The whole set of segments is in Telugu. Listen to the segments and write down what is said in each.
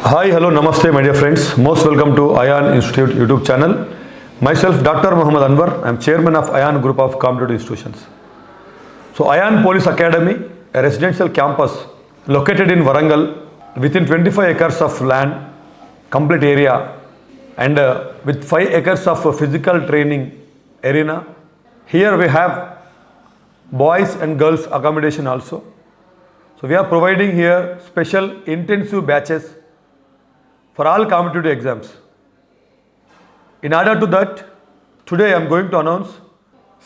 Hi, hello, namaste, my dear friends. Most welcome to ION Institute YouTube channel. Myself, Dr. Muhammad Anwar. I am chairman of ION Group of Competitive Institutions. So, ION Police Academy, a residential campus located in Varangal within 25 acres of land, complete area, and uh, with 5 acres of uh, physical training arena. Here we have boys and girls accommodation also. So we are providing here special intensive batches for all competitive exams. In order to that, today I am going to announce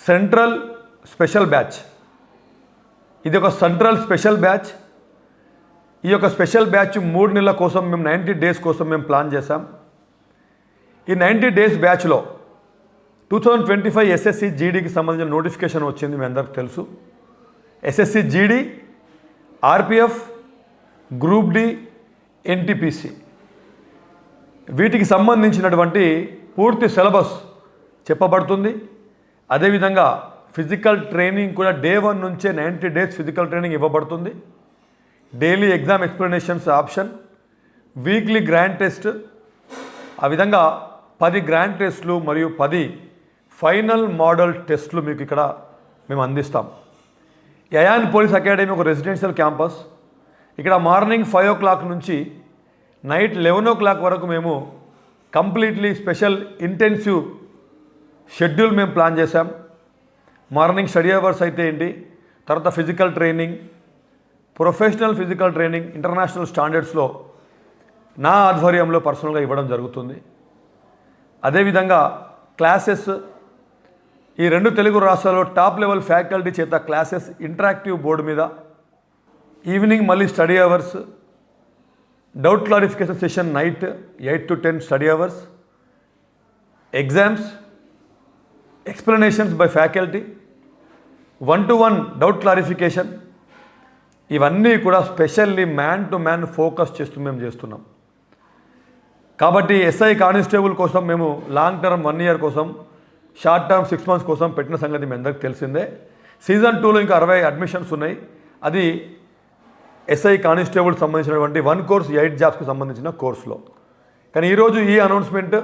Central Special Batch. ఇది ఒక సెంట్రల్ స్పెషల్ బ్యాచ్ ఈ యొక్క స్పెషల్ బ్యాచ్ మూడు నెలల కోసం మేము నైంటీ డేస్ కోసం మేము ప్లాన్ చేశాం ఈ నైంటీ డేస్ బ్యాచ్లో two thousand twenty five SSC జీడీకి సంబంధించిన నోటిఫికేషన్ వచ్చింది మీ అందరికి తెలుసు SSC GD RPF group D NTPC వీటికి సంబంధించినటువంటి పూర్తి సిలబస్ చెప్పబడుతుంది. అదేవిధంగా ఫిజికల్ ట్రైనింగ్ కూడా డే వన్ నుంచే నైంటీ డేస్ ఫిజికల్ ట్రైనింగ్ ఇవ్వబడుతుంది. Daily exam explanations option weekly grand test ఆ విధంగా పది గ్రాండ్ టెస్ట్లు మరియు పది ఫైనల్ మోడల్ టెస్ట్లు మీకు ఇక్కడ మేము అందిస్తాం. యయాన్ పోలీస్ అకాడమీ ఒక రెసిడెన్షియల్ క్యాంపస్. ఇక్కడ మార్నింగ్ ఫైవ్ ఓ క్లాక్ నుంచి నైట్ లెవెన్ ఓ క్లాక్ వరకు మేము కంప్లీట్లీ స్పెషల్ ఇంటెన్సివ్ షెడ్యూల్ మేము ప్లాన్ చేశాం. మార్నింగ్ స్టడీ అవర్స్ అయితే ఏంటి? తర్వాత physical training professional physical training international స్టాండర్డ్స్లో నా ఆధ్వర్యంలో పర్సనల్గా ఇవ్వడం జరుగుతుంది. అదేవిధంగా క్లాసెస్ ఈ రెండు తెలుగు రాష్ట్రాల్లో టాప్ లెవెల్ ఫ్యాకల్టీ చేత క్లాసెస్ ఇంటరాక్టివ్ బోర్డు మీద ఈవినింగ్ మళ్ళీ study hours doubt clarification session night eight to ten study hours exams explanations by faculty one to one doubt clarification ఇవన్నీ కూడా specially man to man focus చేస్తూ మేము చేస్తున్నాం. కాబట్టి ఎస్ఐ కానిస్టేబుల్ కోసం మేము లాంగ్ టర్మ్ వన్ ఇయర్ కోసం షార్ట్ టర్మ్ సిక్స్ మంత్స్ కోసం పెట్టిన సంగతి మీ అందరికి తెలిసిందే. సీజన్ టూలో ఇంకా అరవై అడ్మిషన్స్ ఉన్నాయి. అది ఎస్ఐ కానిస్టేబుల్ సంబంధించినటువంటి వన్ కోర్స్ ఎయిట్ జాబ్స్కి సంబంధించిన కోర్సులో. కానీ ఈరోజు ఈ అనౌన్స్మెంట్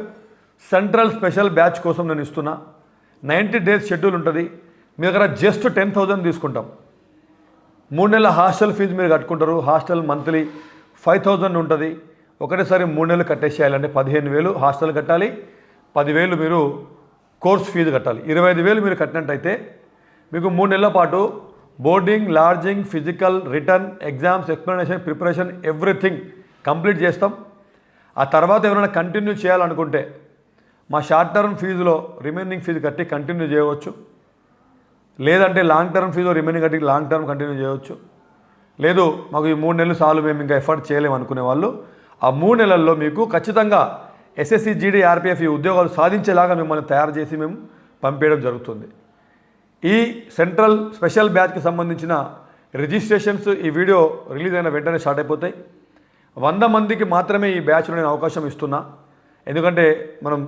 సెంట్రల్ స్పెషల్ బ్యాచ్ కోసం నేను ఇస్తున్నా. నైంటీ డేస్ షెడ్యూల్ ఉంటుంది. మీ దగ్గర జస్ట్ టెన్ థౌజండ్ తీసుకుంటాం. మూడు నెలల హాస్టల్ ఫీజు మీరు కట్టుకుంటారు. హాస్టల్ మంత్లీ ఫైవ్ థౌజండ్ ఉంటుంది. ఒకటేసారి మూడు నెలలు కట్టేసేయాలంటే పదిహేను వేలు హాస్టల్ కట్టాలి. పదివేలు మీరు కోర్స్ ఫీజు కట్టాలి. ఇరవై ఐదు వేలు మీరు కట్టినట్టయితే మీకు మూడు నెలల పాటు boarding lodging physical return exams explanation preparation everything complete చేస్తాం. ఆ తర్వాత ఎవరైనా కంటిన్యూ చేయాలనుకుంటే మా షార్ట్ టర్మ్ ఫీజులో రిమైనింగ్ ఫీజు కట్టి కంటిన్యూ చేయవచ్చు. లేదంటే లాంగ్ టర్మ్ ఫీజు రిమైనింగ్ కట్టి లాంగ్ టర్మ్ కంటిన్యూ చేయవచ్చు. లేదు మాకు ఈ మూడు నెలలు సార్లు మేము ఇంకా ఎఫర్ట్ చేయలేము అనుకునే వాళ్ళు ఆ మూడు నెలల్లో మీకు ఖచ్చితంగా ఎస్ఎస్సి జీడీ ఆర్పిఎఫ్ ఈ ఉద్యోగాలు సాధించేలాగా మిమ్మల్ని తయారు చేసి మేము పంపేయడం జరుగుతుంది. ఈ సెంట్రల్ స్పెషల్ బ్యాచ్కి సంబంధించిన రిజిస్ట్రేషన్స్ ఈ వీడియో రిలీజ్ అయిన వెంటనే స్టార్ట్ అయిపోతాయి. వంద మందికి మాత్రమే ఈ బ్యాచ్లో నేను అవకాశం ఇస్తున్నా. ఎందుకంటే మనం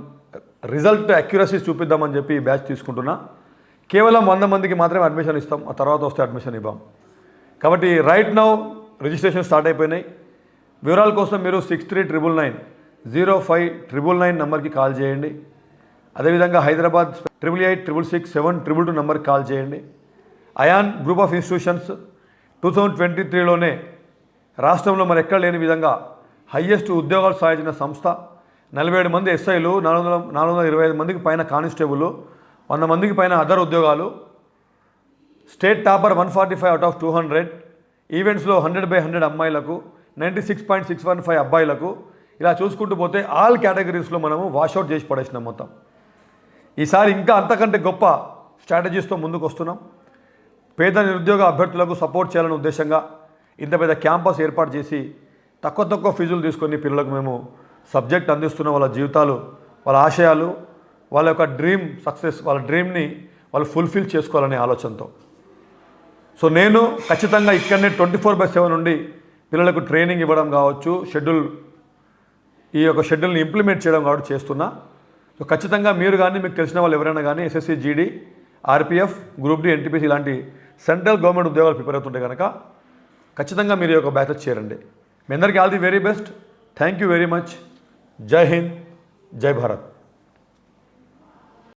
రిజల్ట్ అక్యురసీ చూపిద్దామని చెప్పి ఈ బ్యాచ్ తీసుకుంటున్నా. కేవలం వంద మందికి మాత్రమే అడ్మిషన్ ఇస్తాం. ఆ తర్వాత వస్తే అడ్మిషన్ ఇవ్వం. కాబట్టి రైట్ నౌ రిజిస్ట్రేషన్ స్టార్ట్ అయిపోయినాయి. వివరాల కోసం మీరు six three triple nine zero five triple nine నెంబర్కి కాల్ చేయండి. అదేవిధంగా Hyderabad triple eight triple six seven triple two నెంబర్కి కాల్ చేయండి. Ayaan group of institutions two thousand twenty త్రీలోనే రాష్ట్రంలో మరి ఎక్కడ లేని విధంగా హయ్యెస్ట్ ఉద్యోగాలు సాధించిన సంస్థ. నలభై ఏడు మంది ఎస్ఐలు నాలుగు వందల నాలుగు వందల ఇరవై ఐదు మందికి పైన కానిస్టేబుల్ వంద మందికి పైన అదర్ ఉద్యోగాలు. State topper one forty five out of two hundred ఈవెంట్స్లో హండ్రెడ్ బై హండ్రెడ్ అమ్మాయిలకు ninety six point six one five అబ్బాయిలకు. ఇలా చూసుకుంటూ పోతే ఆల్ కేటగిరీస్లో మనము వాషౌట్ చేసి పడేసినాం మొత్తం. ఈసారి ఇంకా అంతకంటే గొప్ప స్ట్రాటజీస్తో ముందుకు వస్తున్నాం పేద నిరుద్యోగ అభ్యర్థులకు సపోర్ట్ చేయాలనే ఉద్దేశంగా ఇంత పెద్ద క్యాంపస్ ఏర్పాటు చేసి తక్కువ తక్కువ ఫీజులు తీసుకొని పిల్లలకు మేము సబ్జెక్ట్ అందిస్తున్న వాళ్ళ జీవితాలు వాళ్ళ ఆశయాలు వాళ్ళ యొక్క డ్రీమ్ సక్సెస్ వాళ్ళ డ్రీమ్ని వాళ్ళు ఫుల్ఫిల్ చేసుకోవాలనే ఆలోచనతో. సో నేను ఖచ్చితంగా ఇక్కడనే ట్వంటీ ఫోర్ బై సెవెన్ నుండి పిల్లలకు ట్రైనింగ్ ఇవ్వడం కావచ్చు షెడ్యూల్ ఈ యొక్క షెడ్యూల్ని ఇంప్లిమెంట్ చేయడం కాబట్టి చేస్తున్నా. సో ఖచ్చితంగా మీరు కానీ మీకు తెలిసిన వాళ్ళు ఎవరైనా కానీ SSC GD RPF group D NTPC ఇలాంటి సెంట్రల్ గవర్నమెంట్ ఉద్యోగాలు ప్రిపేర్ అవుతుంటే కనుక ఖచ్చితంగా మీరు ఈ యొక్క బ్యాచెస్ చేరండి. మీ అందరికీ all the very best. Thank you very much జై హింద్ జై భారత్